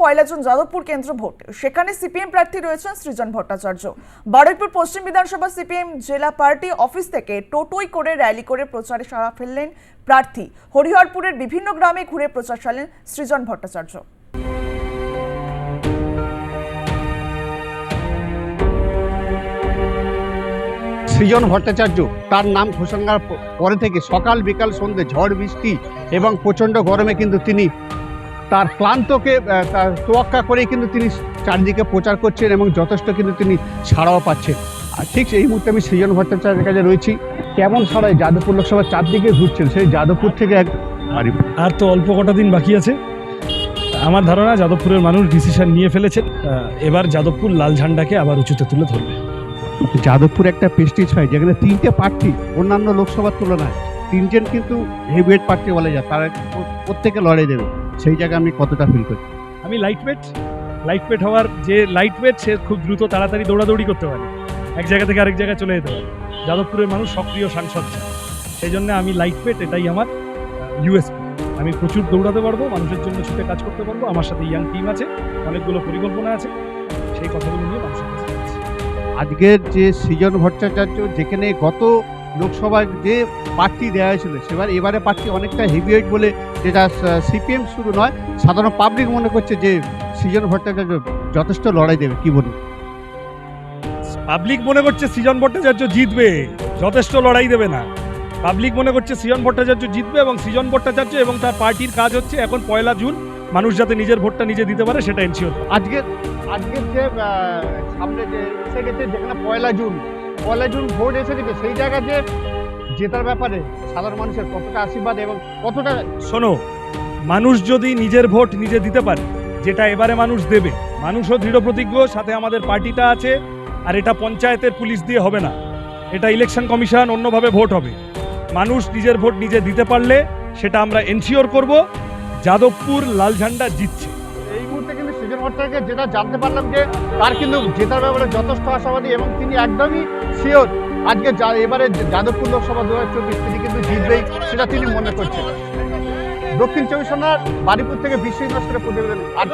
পয়লা June Jadavpur কেন্দ্র vote. সেখানে CPM প্রার্থী রয়েছেন সৃজন ভট্টাচার্য। বারুইপুর পশ্চিম বিধানসভা সিপিএম জেলা পার্টি অফিস থেকে টোটোই করে র্যালি করে প্রচারে সারা ফেললেন প্রার্থী। হরিহরপুরের বিভিন্ন গ্রামে ঘুরে প্রচার চালেন সৃজন ভট্টাচার্য। সৃজন ভট্টাচার্য, তার নাম ঘোষণার পরে থেকে সকাল বিকাল সন্ধে ঝড় বৃষ্টি এবং প্রচণ্ড গরমে কিন্তু তিনি তার ক্লান্তকে তার তোয়াক্কা করে কিন্তু তিনি চারদিকে প্রচার করছেন এবং যথেষ্ট কিন্তু তিনি সাড়াও পাচ্ছেন। আর ঠিক এই মুহূর্তে আমি সৃজন ভট্টাচার্যের কাছে রয়েছি। কেমন সাড়ায় যাদবপুর লোকসভার চারদিকে ঘুরছেন? সেই যাদবপুর থেকে এক আর তো অল্প কটা দিন বাকি আছে। আমার ধারণা যাদবপুরের মানুষ ডিসিশন নিয়ে ফেলেছেন। আহ, এবার যাদবপুর লাল ঝান্ডাকে আবার উঁচুতে তুলে ধরবে। যাদবপুর একটা প্রেস্টিজ হয় যেখানে তিনটে প্রার্থী অন্যান্য লোকসভার তুলনায় তিনজন কিন্তু হেভিওয়েট প্রার্থী বলা যায় তারা প্রত্যেকে লড়াই দেবে। সেই জায়গায় আমি কতটা ফিল করি? আমি লাইট ওয়েট লাইট ওয়েট হওয়ার যে লাইট ওয়েট সে খুব দ্রুত তাড়াতাড়ি দৌড়াদৌড়ি করতে পারে। এক জায়গা থেকে আরেক জায়গায় চলে যেতে পারে। যাদবপুরের মানুষ সক্রিয় সাংসদ সেই জন্য আমি লাইট ওয়েট এটাই আমার ইউএসপি আমি প্রচুর দৌড়াতে পারব মানুষের জন্য ছুটে কাজ করতে পারব আমার সাথে ইয়াং টিম আছে অনেকগুলো পরিকল্পনা আছে সেই কথাগুলো নিয়ে মানুষের কাছে আজকের যে সৃজন ভট্টাচার্য যেখানে গত লোকসভায় যে প্রার্থী দেওয়া হয়েছিল সেবার এবারে প্রার্থী অনেকটা হেভিওয়েট বলে যেটা সিপিএম শুরু নয় সাধারণ পাবলিক মনে করছে যে সৃজন ভট্টাচার্য যথেষ্ট লড়াই দেবে কি বলুন? পাবলিক মনে করছে সৃজন ভট্টাচার্য জিতবে যথেষ্ট লড়াই দেবে না। পাবলিক মনে করছে সৃজন ভট্টাচার্য জিতবে এবং সৃজন ভট্টাচার্য এবং তার পার্টির কাজ হচ্ছে এখন পয়লা জুন মানুষ যাতে নিজের ভোটটা নিজে দিতে পারে সেটা এনশিওর আজকের আজকের যে সামনে যে এসে গেছে যেখানে পয়লা জুন পয়লা জুন ভোট এসে গেছে সেই জায়গায় যে জেতার ব্যাপারে সাধারণ মানুষের কতটা আশীর্বাদ এবং কতটা শোনো, মানুষ যদি নিজের ভোট নিজে দিতে পারে, যেটা এবারে মানুষ দেবে, মানুষও দৃঢ় প্রতিজ্ঞ, সাথে আমাদের পার্টিটা আছে, আর এটা পঞ্চায়েতের পুলিশ দিয়ে হবে না। এটা ইলেকশন কমিশন অন্যভাবে ভোট হবে। মানুষ নিজের ভোট নিজে দিতে পারলে সেটা আমরা এনশিওর করব। যাদবপুর লাল ঝান্ডা জিতছে। সৃজন ভট্টাচার্য যেটা জানতে পারলাম যে তার কিন্তু জেতার ব্যাপারে যথেষ্ট আশাবাদী এবং তিনি একদমই শিওর আজকে এবারে যাদবপুর লোকসভা দু তিনি কিন্তু জিতবেই সেটা তিনি মনে করছেন। দক্ষিণ চব্বিশ পরগনার বারিপুর থেকে বিশ্ব নস্করের প্রতিবেদন আট